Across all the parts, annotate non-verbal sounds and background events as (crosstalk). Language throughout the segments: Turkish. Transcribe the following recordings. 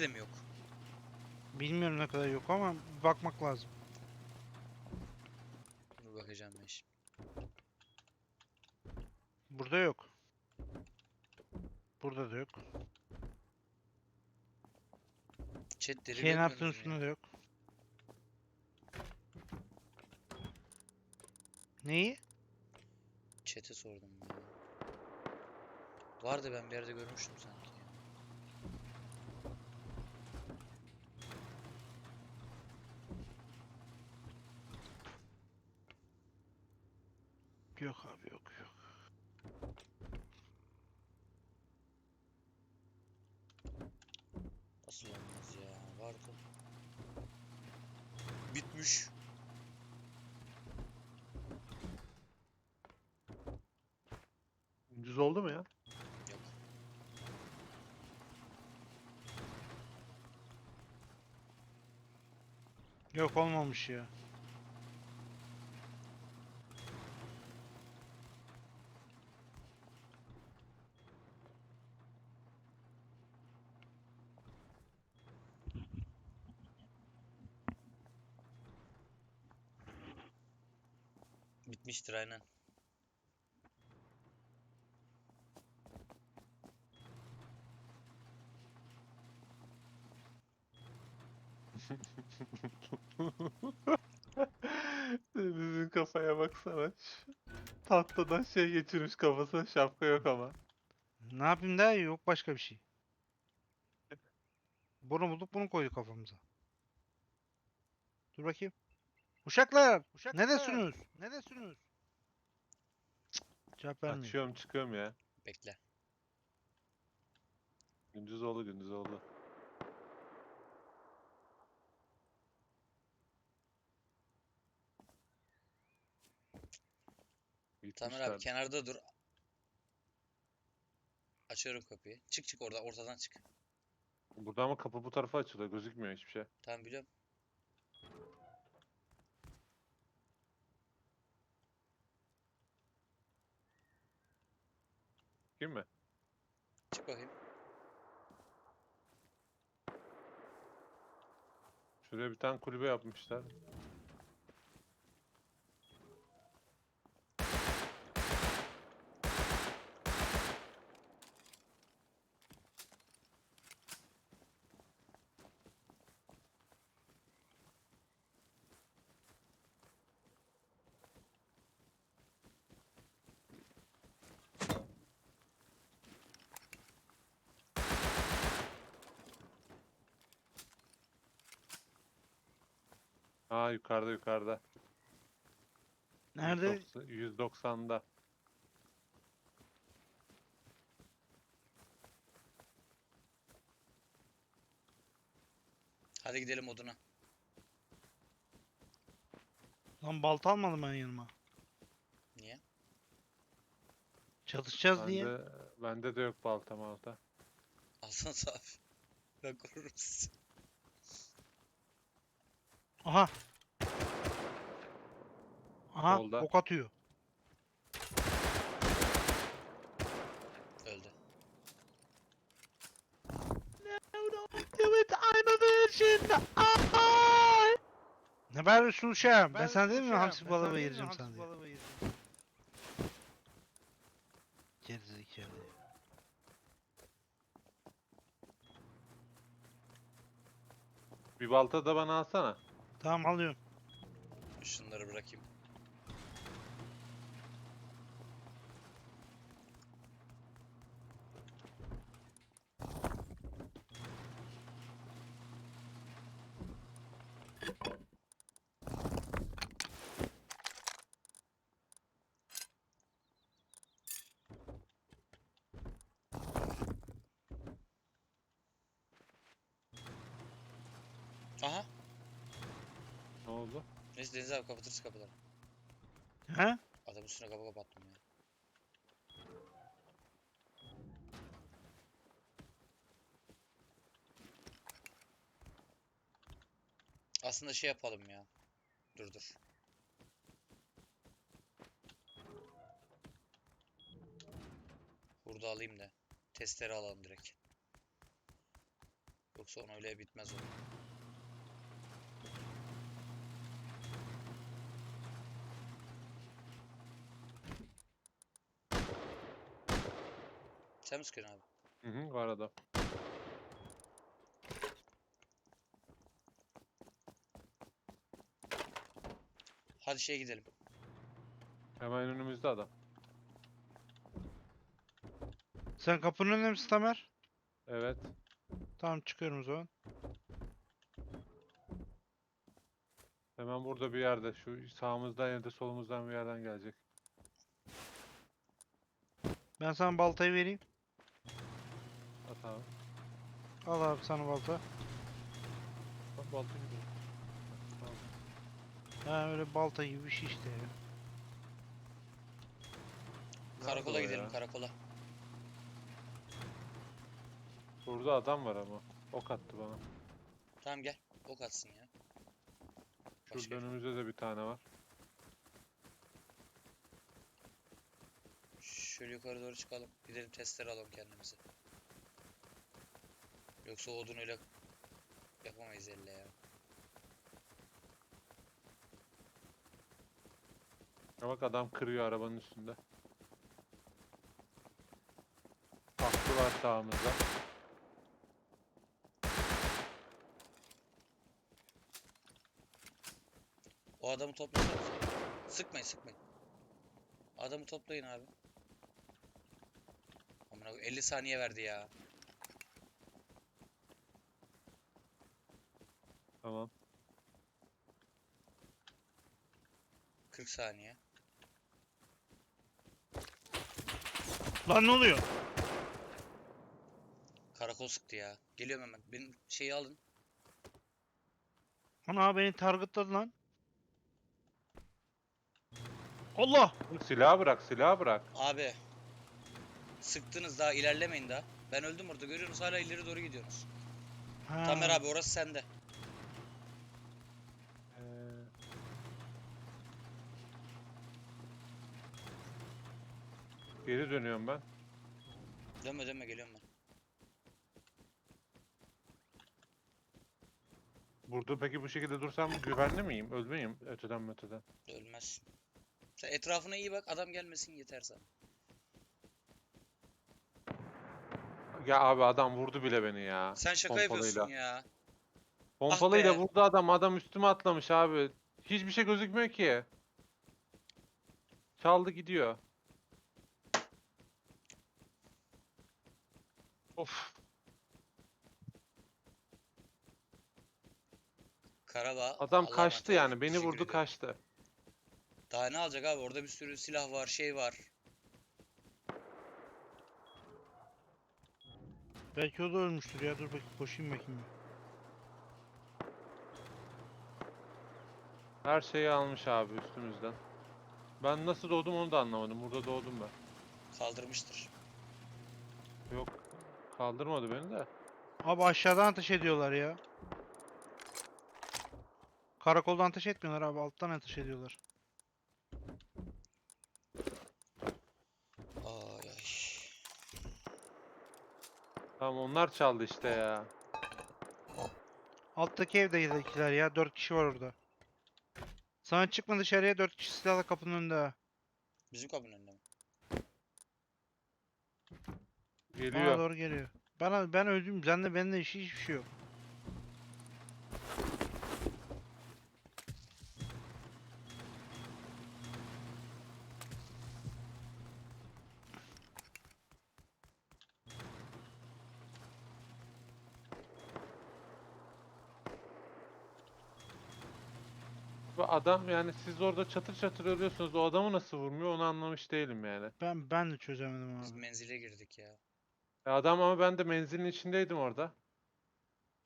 de mi yok? Bilmiyorum ne kadar yok ama bakmak lazım. Dur bakacağım ben şimdi. Burada yok. Burada da yok. Chatleri Şeyin görmüyoruz attığın mu üstünde de yok. Neyi? Chat'e sordum ya. Vardı ben bir yerde görmüştüm sanki. Yok abi yok yok. Nasıl olmaz ya? Vardı. Bitmiş. Düz oldu mu ya? Yok. Yok olmamış ya. Bitmiştir aynen. Deniz'in kafaya baksana. Tahtadan şey geçirmiş kafasına şapka yok ama. Ne yapayım daha iyi yok başka bir şey. Bunu bulduk bunu koyduk kafamıza. Dur bakayım. Uşaklar! Uşaklar! Ne desiniz? Ne desiniz? Cık, Cevap vermiyor. Açıyorum çıkıyorum ya. Bekle. Gündüz oldu gündüz oldu. Tamer Gitmişler. abi kenarda dur. Açıyorum kapıyı. Çık çık orada ortadan çık. Burada ama kapı bu tarafa açılıyor gözükmüyor hiçbir şey. Tamam biliyorum. Kim mi? Çık bakayım. Şuraya bir tane kulübe yapmışlar. Aa yukarıda yukarıda. Nerede? 190 190'da. Hadi gidelim oduna. Lan balta almadım ben yanıma. Niye? Çatışacağız diye. Bende, bende de yok balta malta. Alsanız abi. Ben korurum sizi. Aha. Aha Solda. ok atıyor. Öldü. Ne bağırıyorsun uşağım? Ben, Ben sana dedim mi uşağım, hamsi ben balığı sana dedim mi vereceğim hamsi sana diye. balığı Gerizekalı. Bir balta da bana alsana. Tamam alıyorum. Şunları bırakayım. Aha. Ne Neyse Deniz abi kapatırsın kapıları. He? Adam üstüne kapı kapattım ya. Aslında şey yapalım ya. Dur dur. Burada alayım da. Testere alalım direkt. Yoksa onu öyle bitmez o. Sen mi sıkıyorsun abi? Hı hı var adam. Hadi şeye gidelim. Hemen önümüzde adam. Sen kapının önünde misin Tamer? Evet. Tamam çıkıyorum o zaman. Hemen burada bir yerde. Şu sağımızdan ya da solumuzdan bir yerden gelecek. Ben sana baltayı vereyim. At abi. Al abi sana balta. Bak balta gibi. Ha öyle balta gibi bir şey işte ya. Nerede Karakola o gidelim ya? karakola. Burada adam var ama. Ok attı bana. Tamam gel. Ok atsın ya. Şurada Başka- önümüzde de bir tane var. Şöyle yukarı doğru çıkalım. Gidelim testleri alalım kendimize. Yoksa odun öyle yapamayız elle ya. Ya bak adam kırıyor arabanın üstünde. Haklı var sağımızda. O adamı toplasanız. Sıkmayın sıkmayın. Adamı toplayın abi. Amına koyayım, 50 saniye verdi ya. Tamam. 40 saniye. Lan ne oluyor? Karakol sıktı ya. Geliyorum hemen. Benim şeyi alın. Ana beni targetladı lan. Allah! Silahı bırak, silahı bırak. Abi. Sıktınız daha ilerlemeyin daha. Ben öldüm orada görüyorsunuz hala ileri doğru gidiyorsunuz. Ha. Tamer abi orası sende. Geri dönüyorum ben. Dönme dönme geliyorum ben. Burada peki bu şekilde dursam güvenli miyim? Ölmeyeyim öteden öteden. Ölmez. Sen etrafına iyi bak adam gelmesin yeter sana. Ya abi adam vurdu bile beni ya. Sen şaka yapıyorsun ya. Pompalıyla be. vurdu adam. Adam üstüme atlamış abi. Hiçbir şey gözükmüyor ki. Çaldı gidiyor. Of. Karabağ. Adam Allah'a kaçtı emanet yani. Beni Teşekkür vurdu ediyorum. kaçtı. Daha ne alacak abi? Orada bir sürü silah var, şey var. Belki o da ölmüştür ya. Dur bakayım koşayım bakayım. Her şeyi almış abi üstümüzden. Ben nasıl doğdum onu da anlamadım. Burada doğdum ben. Kaldırmıştır. Yok. Kaldırmadı beni de. Abi aşağıdan ateş ediyorlar ya. Karakoldan ateş etmiyorlar abi. Alttan ateş ediyorlar. Ay ay. Tamam onlar çaldı işte ya. Alttaki evdekiler ya. Dört kişi var orada. Sana çıkma dışarıya. Dört kişi silahla kapının önünde ha. Bizim kapının önünde mi? Bana Geliyor. doğru geliyor. Bana ben öldüm. Sende bende hiç hiçbir şey yok. Bu adam yani siz orada çatır çatır ölüyorsunuz. O adamı nasıl vurmuyor onu anlamış değilim yani. Ben ben de çözemedim Biz abi. menzile girdik ya. Ya adam ama ben de menzilin içindeydim orada.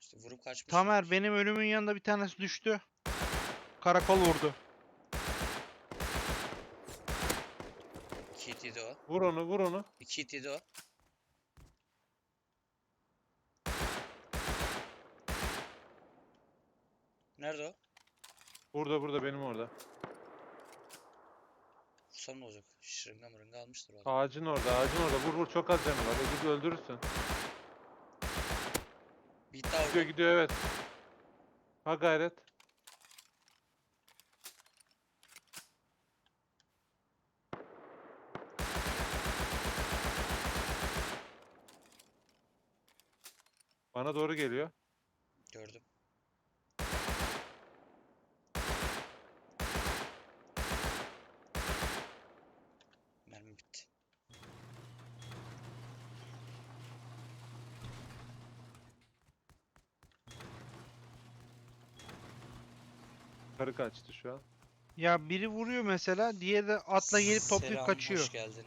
İşte vurup kaçmış. Tamer benim ölümün yanında bir tanesi düştü. Karakol vurdu. İki hit yedi o. Vur onu vur onu. İki hit yedi o. Nerede o? Burada burada benim orada. Vursam ne olacak? Şırınga mırınga almıştır o adam. Ağacın orada ağacın orada. Vur vur çok az canı var. Öldür öldürürsün. Bir daha. Gidiyor gidiyor evet. Ha gayret. Bana doğru geliyor. Gördüm. Mermi bitti. Karı kaçtı şu an. Ya biri vuruyor mesela, diğeri de atla gelip toplayıp Selam, kaçıyor. Hoş geldin.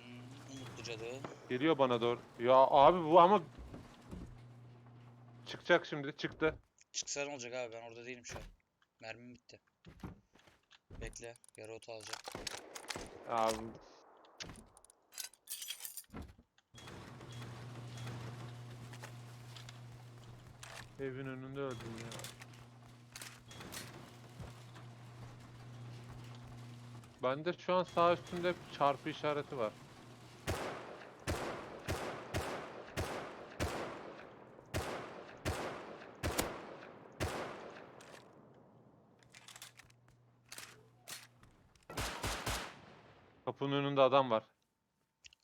Umutlu cadı. Geliyor bana doğru. Ya abi bu ama çıkacak şimdi. Çıktı. Çıksa ne olacak abi ben orada değilim şu an. Mermim bitti. Bekle. Yarı otu alacağım. Abi Evin önünde öldüm ya. Bende şu an sağ üstünde çarpı işareti var. Kapının önünde adam var.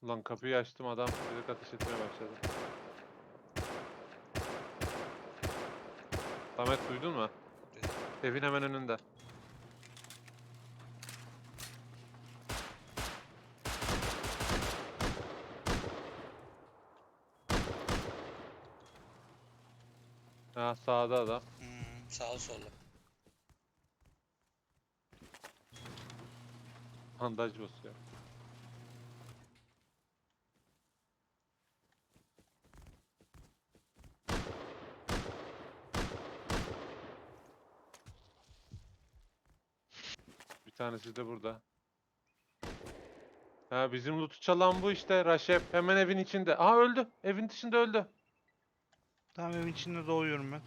Ulan kapıyı açtım adam direkt ateş etmeye başladı. Samet duydun mu? Evin hemen önünde. Sağda adam. Hmm, sağ sollu. Bandaj basıyor. Bir tanesi de burada. Ha bizim loot'u çalan bu işte Raşep. Hemen evin içinde. Aha öldü. Evin dışında öldü. Tamam evin içinde doğuyorum ben.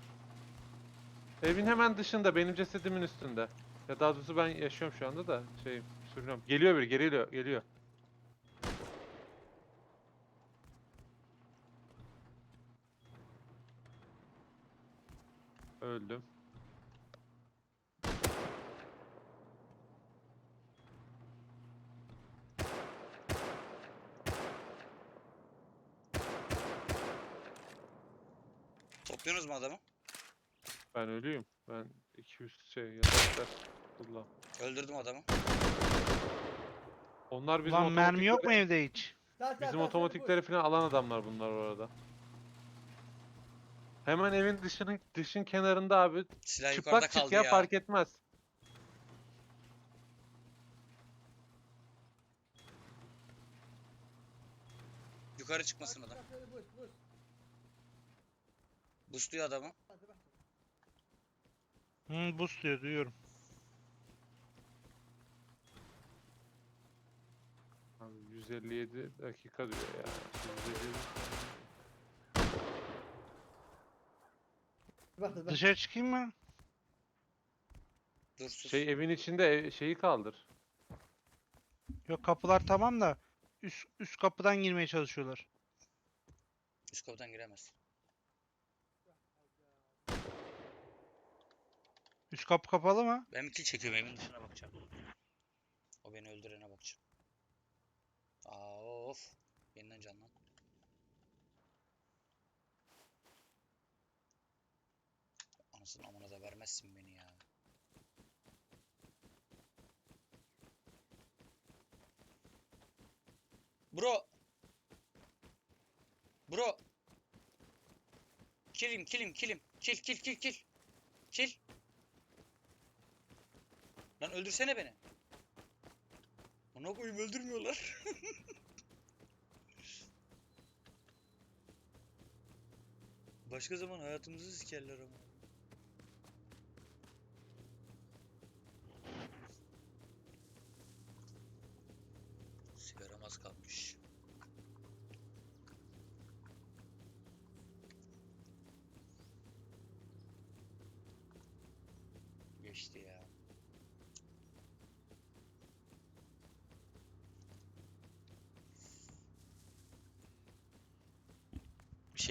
Evin hemen dışında benim cesedimin üstünde. Ya daha doğrusu ben yaşıyorum şu anda da şey sürünüyorum. Geliyor biri geliyor geliyor. Öldüm. Topluyorsunuz mu adamı? Ben ölüyüm. Ben 200 şey yataklar kullan. Öldürdüm adamı. Onlar bizim Lan mermi yok mu evde hiç? Bizim otomatikleri falan alan adamlar bunlar orada. Hemen evin dışının dışın kenarında abi. Silah yukarıda Çıplak çık kaldı ya, ya. fark etmez. Yukarı çıkmasın adam. Boostluyor adamı. Hı boost diyor duyuyorum. Abi 157 dakika diyor ya. 157. Dışarı çıkayım mı? Dur sus. Şey evin içinde ev- şeyi kaldır. Yok kapılar tamam da üst üst kapıdan girmeye çalışıyorlar. Üst kapıdan giremez. Üst kapı kapalı mı? Ben bir kill çekiyorum evin dışına bakacağım. O beni öldürene bakacağım. Aa of. Yeniden canlan. Anasını amına da vermezsin beni ya. Bro. Bro. Kill him, kill him, kill him. Kill, kill, kill, kill. Kill. Lan öldürsene beni. Ona koyayım öldürmüyorlar. (laughs) Başka zaman hayatımızı sikerler ama.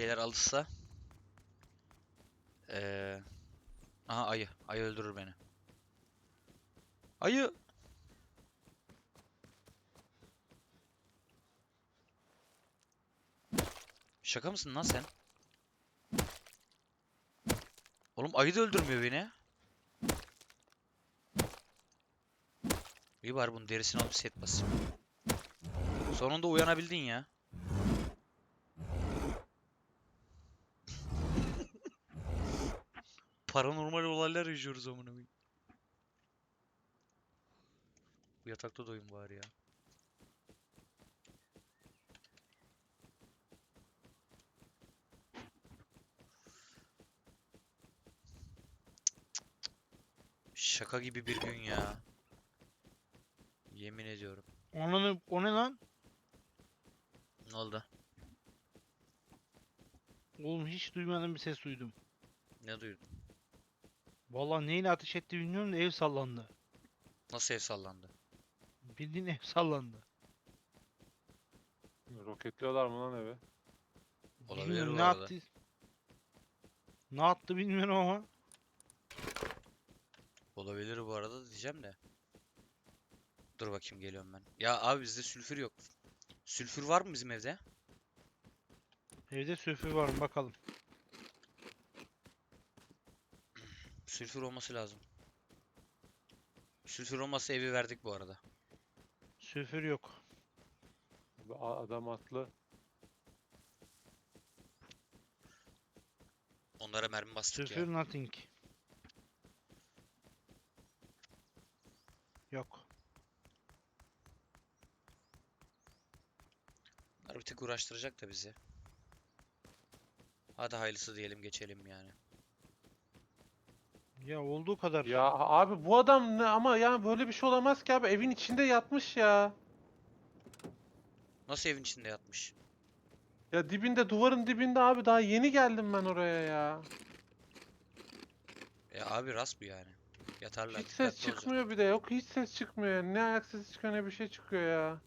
Şeyler alırsa Aha ayı. Ayı öldürür beni. Ayı. Şaka mısın lan sen? Oğlum ayı da öldürmüyor beni. İyi bari bunun derisini alıp set basayım. Sonunda uyanabildin ya. Paranormal olaylar yaşıyoruz amına koyayım. Bu yatakta doyum bari ya. Şaka gibi bir gün ya. Yemin ediyorum. Onun o ne lan? Ne oldu? Oğlum hiç duymadığım bir ses duydum. Ne duydun? Vallahi neyle ateş etti bilmiyorum da ev sallandı. Nasıl ev sallandı? Bildiğin ev sallandı. Roketliyorlar mı lan eve? Olabilir Bilmiyorum bu ne arada. attı. Ne attı bilmiyorum ama. Olabilir bu arada da diyeceğim de. Dur bakayım geliyorum ben. Ya abi bizde sülfür yok. Sülfür var mı bizim evde? Evde sülfür var mı bakalım. Sülfür olması lazım. Sülfür olmasa evi verdik bu arada. Sülfür yok. A- Adam atlı. Onlara mermi bastık Sülfür ya. nothing. Yok. Bunlar bir tık uğraştıracak da bizi. Hadi hayırlısı diyelim geçelim yani. Ya olduğu kadar. Ya abi bu adam ne ama yani böyle bir şey olamaz ki abi evin içinde yatmış ya. Nasıl evin içinde yatmış? Ya dibinde duvarın dibinde abi daha yeni geldim ben oraya ya. E abi rast bu yani. Yatarlar. Hiç ses dikkatli olacak. çıkmıyor bir de yok hiç ses çıkmıyor. Ne ayak sesi çıkıyor ne bir şey çıkıyor ya.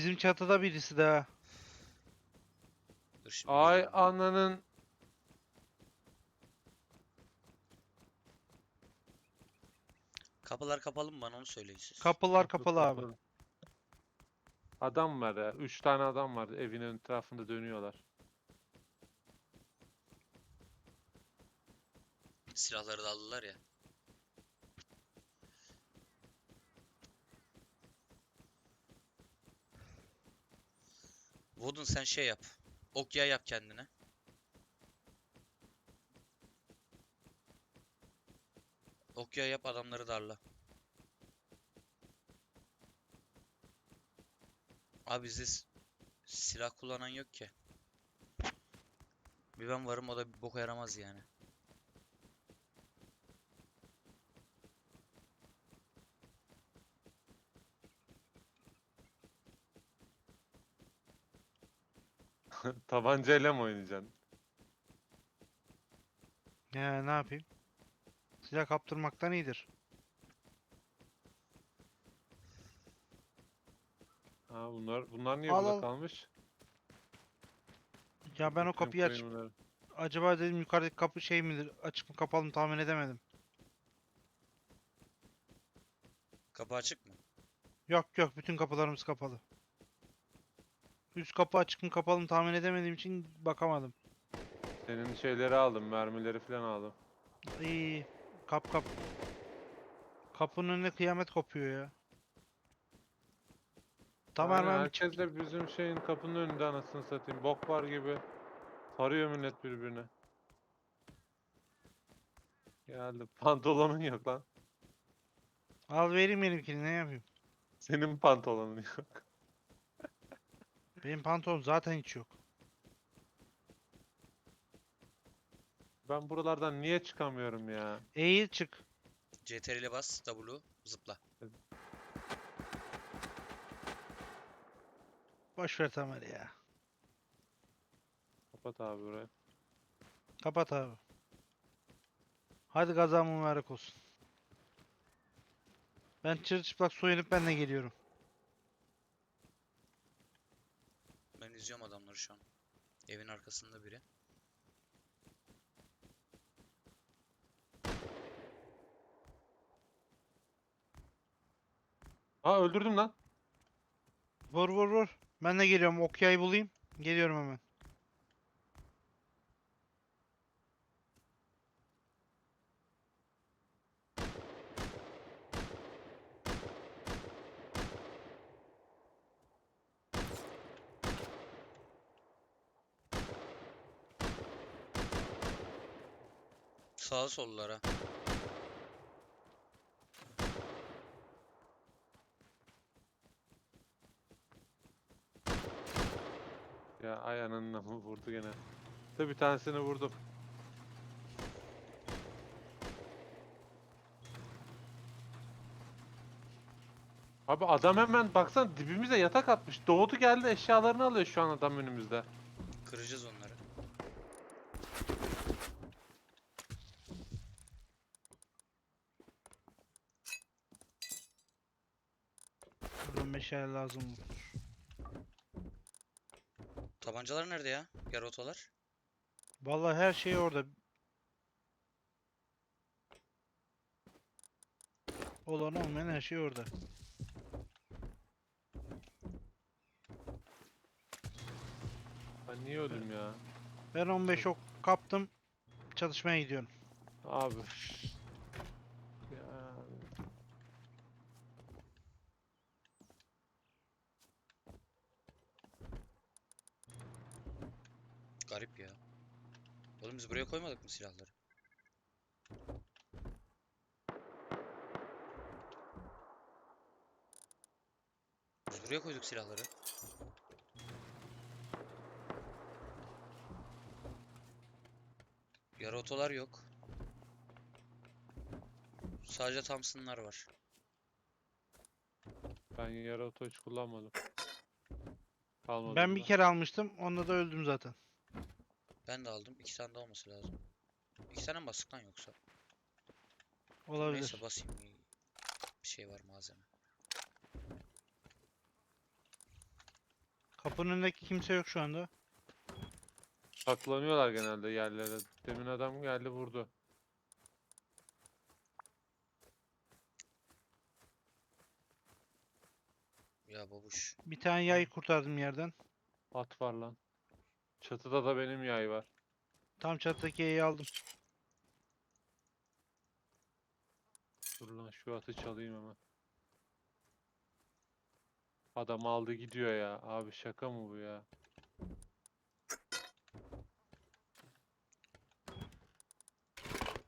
Bizim çatıda birisi daha. Dur şimdi Ay ananın Kapılar kapalı mı bana onu söyleyin siz. Kapılar kapalı abi. Adam var ya. Üç tane adam var evin ön tarafında dönüyorlar. Silahları da aldılar ya. Wooden sen şey yap. Okya yap kendine. Okya yap adamları darla. Abi bizde silah kullanan yok ki. Bir ben varım o da bir boka yaramaz yani. (laughs) Tabancayla mı oynayacaksın? Ya ne yapayım? Silah kaptırmaktan iyidir. Ha bunlar bunlar niye Al, burada al. kalmış? Ya ben o Götüreyim, kapıyı aç. koyayım bunları. Acaba dedim yukarıdaki kapı şey midir? Açık mı kapalı mı tahmin edemedim. Kapı açık mı? Yok yok bütün kapılarımız kapalı. Üst kapı açık mı kapalı mı tahmin edemediğim için bakamadım. Senin şeyleri aldım, mermileri falan aldım. İyi. Kap kap. Kapının önüne kıyamet kopuyor ya. Tamam Yani herkes de bizim şeyin kapının önünde anasını satayım. Bok var gibi. Sarıyor millet birbirine. Geldi. (laughs) Pantolonun yok lan. al vereyim benimkini ne yapayım? Senin pantolonun yok. Benim pantolon zaten hiç yok. Ben buralardan niye çıkamıyorum ya? Eğil çık. CTRL ile bas W zıpla. Boş ver Tamer ya. Kapat abi burayı. Kapat abi. Hadi gaza mübarek olsun. Ben çırılçıplak soyunup ben de geliyorum. Ben izliyorum adamları şu an. Evin arkasında biri. Ha öldürdüm lan. Vur vur vur. Ben de geliyorum. Okyayı bulayım. Geliyorum hemen. Sağa sollara. Ya ay ananına mı vurdu gene. De bir tanesini vurdum. Abi adam hemen baksan dibimize yatak atmış. Doğdu geldi eşyalarını alıyor şu an adam önümüzde. Kıracağız onları. Meşale lazım olur. Tabancalar nerede ya? Yarotalar. Vallahi her şey orada. Olan olmayan her şey orada. Ben niye öldüm ya? Ben 15 ok kaptım. Çalışmaya gidiyorum. Abi. Ya. Garip ya. Oğlum biz buraya koymadık mı silahları? Biz buraya koyduk silahları. Yarı otolar yok. Sadece Thompson'lar var. Ben yarı oto hiç kullanmadım. (laughs) Kalmadı. Ben bir bunda. kere almıştım. Onda da öldüm zaten. Ben de aldım. İki tane de olması lazım. İki tane mi bastık lan yoksa? Olabilir. Neyse basayım. Bir şey var malzeme. Kapının önündeki kimse yok şu anda. Saklanıyorlar genelde yerlere. Demin adam geldi vurdu. Ya babuş. Bir tane yay kurtardım yerden. At var lan. Çatıda da benim yay var. Tam çattaki yayı aldım. Dur lan şu atı çalayım hemen. Adam aldı gidiyor ya. Abi şaka mı bu ya?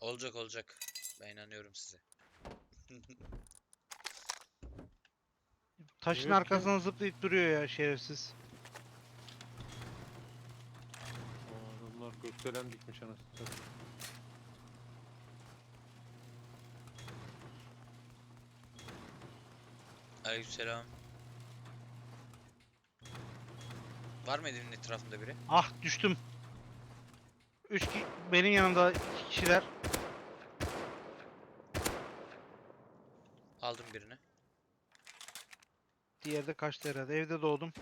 Olacak olacak. Ben inanıyorum size. Taşın Evet, arkasına zıplayıp duruyor ya şerefsiz. Aa, Adamlar gökdelen dikmiş anasını satayım. Aleykümselam. Var mı evin etrafında biri? Ah düştüm. Üç ki benim yanımda iki kişiler. Aldım birini. Diğeri de kaçtı herhalde. Evde doğdum.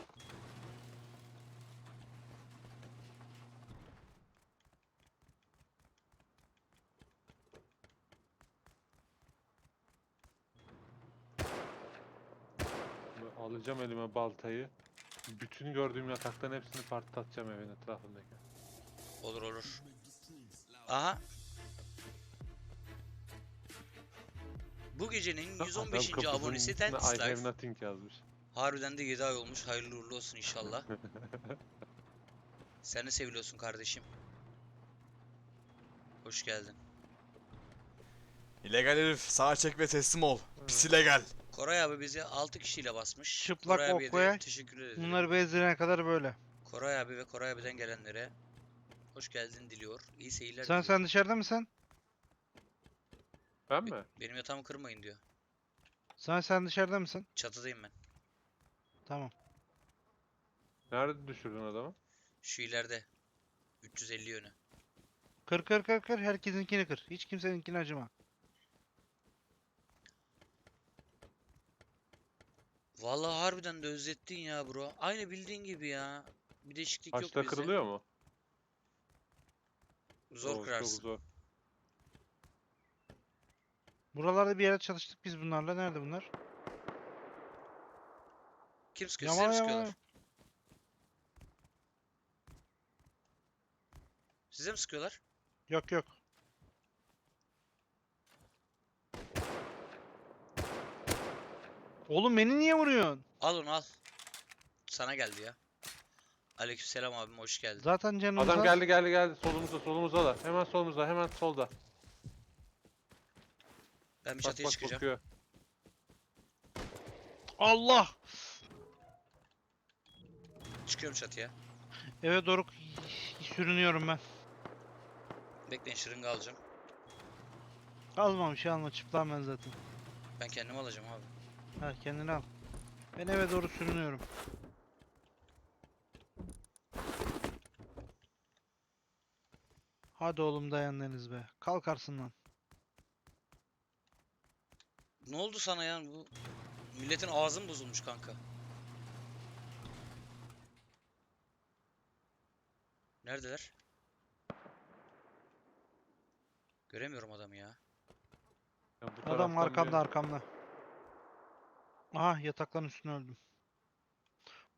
Böyle Alacağım elime baltayı. Bütün gördüğüm yatakların hepsini patlatacağım evin etrafındaki. Olur olur. Aha. Bu gecenin Adam 115. kapısının abonesi Tentis I have Life. nothing yazmış. Harbiden de 7 ay olmuş. Hayırlı uğurlu olsun inşallah. (laughs) Sen de seviliyorsun kardeşim. Hoş geldin. İlegal herif sağa çek ve teslim ol. Pis illegal. Koray abi bizi 6 kişiyle basmış. Çıplak Koray abiye de teşekkür ederim. Bunları bezdirene kadar böyle. Koray abi ve Koray abiden gelenlere hoş geldin diliyor. İyi seyirler Sen diliyor. sen dışarıda mısın? Ben mi? Benim yatağımı kırmayın diyor. Sen sen dışarıda mısın? Çatıdayım ben. Tamam. Nerede düşürdün adamı? Şu ileride. 350 yönü. Kır kır kır kır. Herkesinkini kır. Hiç kimseninkini acıma. Vallahi harbiden de özlettin ya bro. Aynı bildiğin gibi ya. Bir değişiklik yok Taşla bizde. kırılıyor mu? Zor Oo, kırarsın. Çok zor. Buralarda bir yere çalıştık biz bunlarla. Nerede bunlar? Kim sıkıyor? Size mi yaman. sıkıyorlar? Size mi sıkıyorlar? Yok yok. Oğlum beni niye vuruyorsun? Al onu al. Sana geldi ya. Aleykümselam abim hoş geldin. Zaten canımız Adam geldi geldi geldi. Solumuzda solumuzda da. Hemen solumuzda hemen solda. Ben bir Bak çatıya bak çıkacağım. bakıyor. Allah! Çıkıyorum çatıya. Eve doğru sürünüyorum ben. Bekleyin şırınga alacağım. Alma bir şey alma çıplam ben zaten. Ben kendim alacağım abi. Ha kendini al. Ben eve doğru sürünüyorum. Hadi oğlum dayan Deniz be. Kalkarsın lan. Ne oldu sana ya? Bu milletin ağzı mı bozulmuş kanka? Neredeler? Göremiyorum adamı ya. Ya bu Adam taraftan arkamda arkamda. Aha yatakların üstüne öldüm.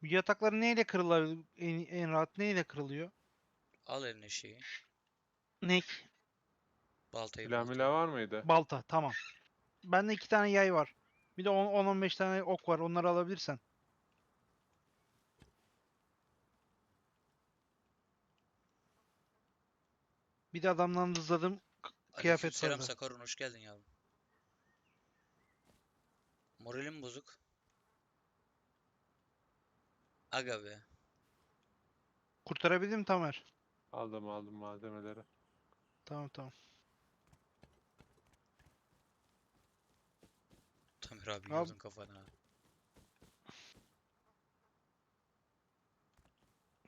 Bu yatakları neyle kırılıyor? En, en rahat neyle kırılıyor? Al eline şeyi. Ne? Baltayı Silah baltayı. milah var mıydı? Balta tamam. Bende iki tane yay var. Bir de 10-15 tane ok var. Onları alabilirsen. Bir de adamdan hızladım. kıyafet vardı. Sakarun hoş geldin yavrum. Moralim bozuk. Aga be. Kurtarabildim Tamer. Aldım aldım malzemeleri. Tamam tamam. Tamer abi yiyordun kafana.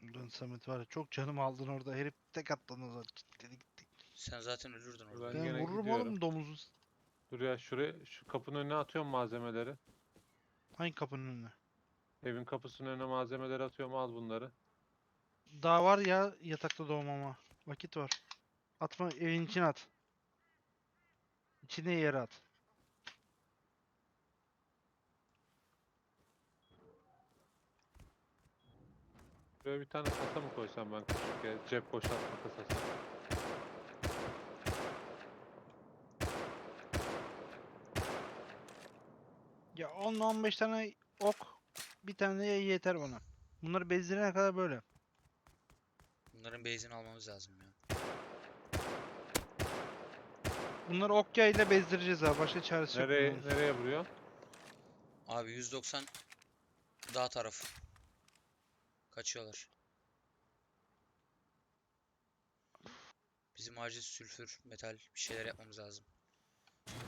Lan Samet var ya çok canım aldın orada. Herif tek ona zaten. Gitti gitti. Sen zaten ölürdün orada. Ben Ben gene vururum gidiyorum. oğlum domuzu. Dur ya şuraya şu kapının önüne atıyorum malzemeleri. Hangi kapının önüne? Evin kapısının önüne malzemeleri atıyorum al bunları. Daha var ya yatakta doğmama. Vakit var. Atma evin içine at. İçine yere at. Böyle bir tane kasa mı koysam ben küçük ya, cep boşaltma kasası. Ya 10-15 tane ok. Bir tane de yeter bana. Bunları bezdirene kadar böyle. Bunların base'ini almamız lazım ya. Bunları ok yayla bezdireceğiz abi. Başka çaresi yok Nereye bunun. nereye vuruyor? Abi 190 dağ tarafı. Kaçıyorlar. Bizim acil sülfür, metal bir şeyler yapmamız lazım.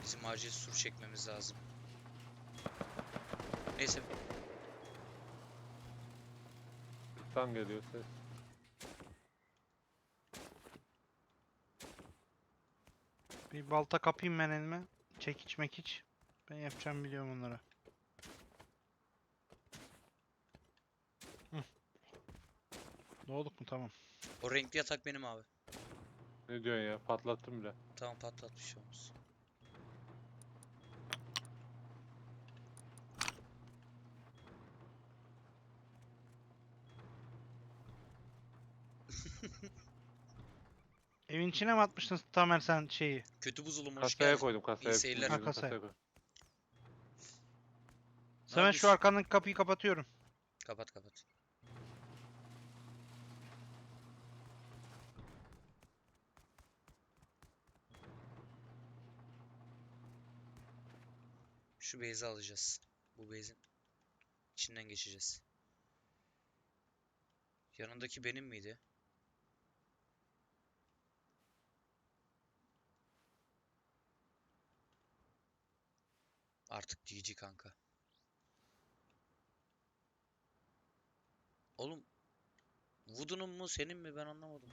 Bizim acil sur çekmemiz lazım. Neyse Sırttan geliyor ses. Bir balta kapayım ben elime. Çekiç mekiç. Ben yapacağım biliyorum onları. Hı. Doğduk mu? Tamam. o renkli yatak benim abi. Ne diyorsun ya? Patlattım bile. Tamam patlat bir Evin içine mi atmıştın Tamer sen şeyi? Kötü buzulum hoş Kasaya geldin. koydum kasaya. hepsini seyirler. koydum, Ha, kasaya. koydum. Samet şu arkandaki kapıyı kapatıyorum. Kapat kapat. Şu base'i alacağız. Bu base'in içinden geçeceğiz. Yanındaki benim miydi? Artık GG kanka. Oğlum Voodoo'nun mu senin mi ben anlamadım.